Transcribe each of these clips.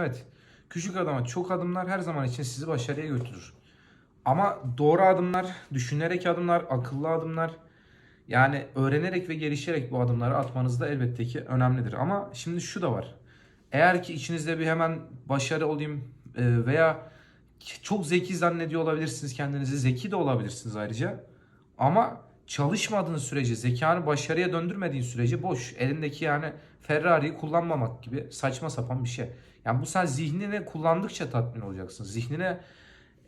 Evet. Küçük adama çok adımlar her zaman için sizi başarıya götürür. Ama doğru adımlar, düşünerek adımlar, akıllı adımlar yani öğrenerek ve gelişerek bu adımları atmanız da elbette ki önemlidir. Ama şimdi şu da var. Eğer ki içinizde bir hemen başarı olayım e, veya çok zeki zannediyor olabilirsiniz kendinizi. Zeki de olabilirsiniz ayrıca. Ama çalışmadığın sürece, zekanı başarıya döndürmediğin sürece boş. Elindeki yani Ferrari'yi kullanmamak gibi saçma sapan bir şey. Yani bu sen zihnini kullandıkça tatmin olacaksın. Zihnini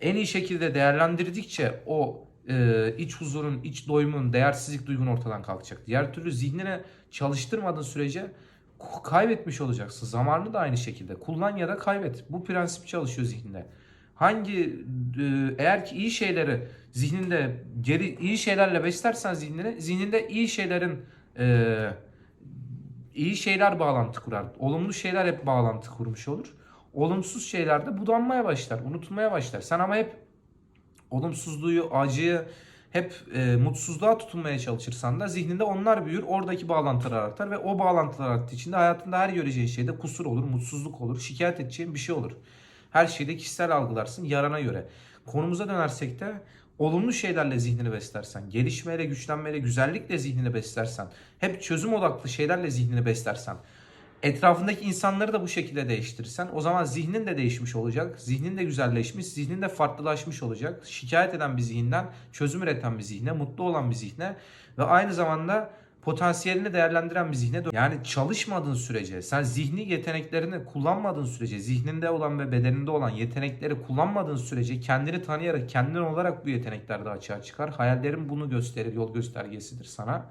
en iyi şekilde değerlendirdikçe o e, iç huzurun, iç doyumun, değersizlik duygun ortadan kalkacak. Diğer türlü zihnine çalıştırmadığın sürece kaybetmiş olacaksın. Zamanını da aynı şekilde. Kullan ya da kaybet. Bu prensip çalışıyor zihninde. Hangi e, eğer ki iyi şeyleri zihninde geri iyi şeylerle beslersen zihnini, zihninde iyi şeylerin e, iyi şeyler bağlantı kurar. Olumlu şeyler hep bağlantı kurmuş olur. Olumsuz şeyler de budanmaya başlar, unutulmaya başlar. Sen ama hep olumsuzluğu, acıyı hep e, mutsuzluğa tutunmaya çalışırsan da zihninde onlar büyür. Oradaki bağlantılar artar ve o bağlantılar arttığı için de hayatında her göreceğin şeyde kusur olur, mutsuzluk olur, şikayet edeceğin bir şey olur. Her şeyde kişisel algılarsın yarana göre. Konumuza dönersek de olumlu şeylerle zihnini beslersen, gelişmeyle, güçlenmeyle, güzellikle zihnini beslersen, hep çözüm odaklı şeylerle zihnini beslersen, etrafındaki insanları da bu şekilde değiştirirsen o zaman zihnin de değişmiş olacak. Zihnin de güzelleşmiş, zihnin de farklılaşmış olacak. Şikayet eden bir zihinden çözüm üreten bir zihne, mutlu olan bir zihne ve aynı zamanda potansiyelini değerlendiren bir zihne dön- yani çalışmadığın sürece sen zihni yeteneklerini kullanmadığın sürece zihninde olan ve bedeninde olan yetenekleri kullanmadığın sürece kendini tanıyarak kendin olarak bu yetenekler de açığa çıkar. Hayallerin bunu gösterir, yol göstergesidir sana.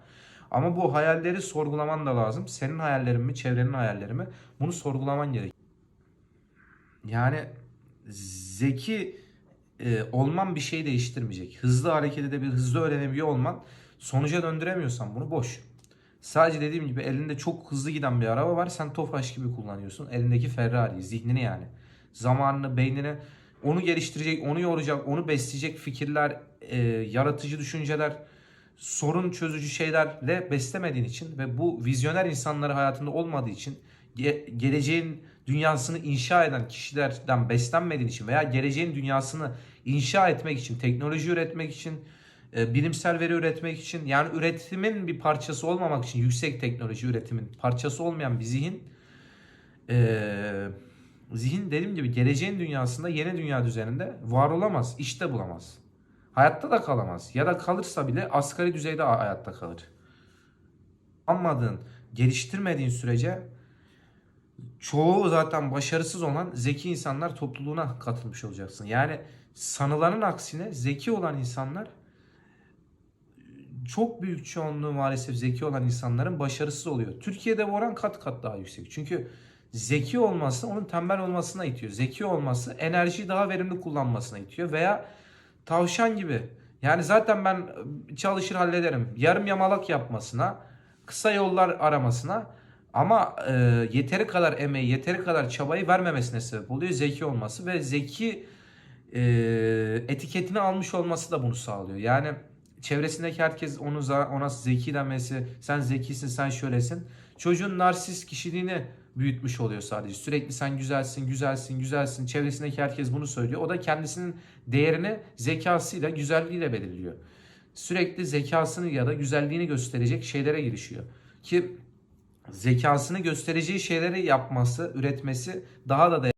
Ama bu hayalleri sorgulaman da lazım. Senin hayallerin mi, çevrenin hayalleri mi? Bunu sorgulaman gerek. Yani zeki e, olman bir şey değiştirmeyecek. Hızlı hareket edebilir, hızlı öğrenebiliyor olman sonuca döndüremiyorsan bunu boş. Sadece dediğim gibi elinde çok hızlı giden bir araba var. Sen Tofaş gibi kullanıyorsun. Elindeki Ferrari, zihnini yani. Zamanını, beynini onu geliştirecek, onu yoracak, onu besleyecek fikirler, e, yaratıcı düşünceler, sorun çözücü şeylerle beslemediğin için ve bu vizyoner insanları hayatında olmadığı için ge- geleceğin dünyasını inşa eden kişilerden beslenmediğin için veya geleceğin dünyasını inşa etmek için, teknoloji üretmek için, bilimsel veri üretmek için yani üretimin bir parçası olmamak için yüksek teknoloji üretimin parçası olmayan bir zihin e, zihin dediğim gibi geleceğin dünyasında yeni dünya düzeninde var olamaz, işte bulamaz. Hayatta da kalamaz. Ya da kalırsa bile asgari düzeyde hayatta kalır. Anmadığın, geliştirmediğin sürece çoğu zaten başarısız olan zeki insanlar topluluğuna katılmış olacaksın. Yani sanılanın aksine zeki olan insanlar çok büyük çoğunluğu maalesef zeki olan insanların başarısız oluyor. Türkiye'de bu oran kat kat daha yüksek. Çünkü zeki olması onun tembel olmasına itiyor. Zeki olması enerjiyi daha verimli kullanmasına itiyor veya tavşan gibi. Yani zaten ben çalışır hallederim. Yarım yamalak yapmasına, kısa yollar aramasına ama e, yeteri kadar emeği, yeteri kadar çabayı vermemesine sebep oluyor zeki olması ve zeki e, etiketini almış olması da bunu sağlıyor. Yani çevresindeki herkes onu ona zeki demesi, sen zekisin, sen şöylesin. Çocuğun narsist kişiliğini büyütmüş oluyor sadece. Sürekli sen güzelsin, güzelsin, güzelsin. Çevresindeki herkes bunu söylüyor. O da kendisinin değerini zekasıyla, güzelliğiyle belirliyor. Sürekli zekasını ya da güzelliğini gösterecek şeylere girişiyor. Ki zekasını göstereceği şeyleri yapması, üretmesi daha da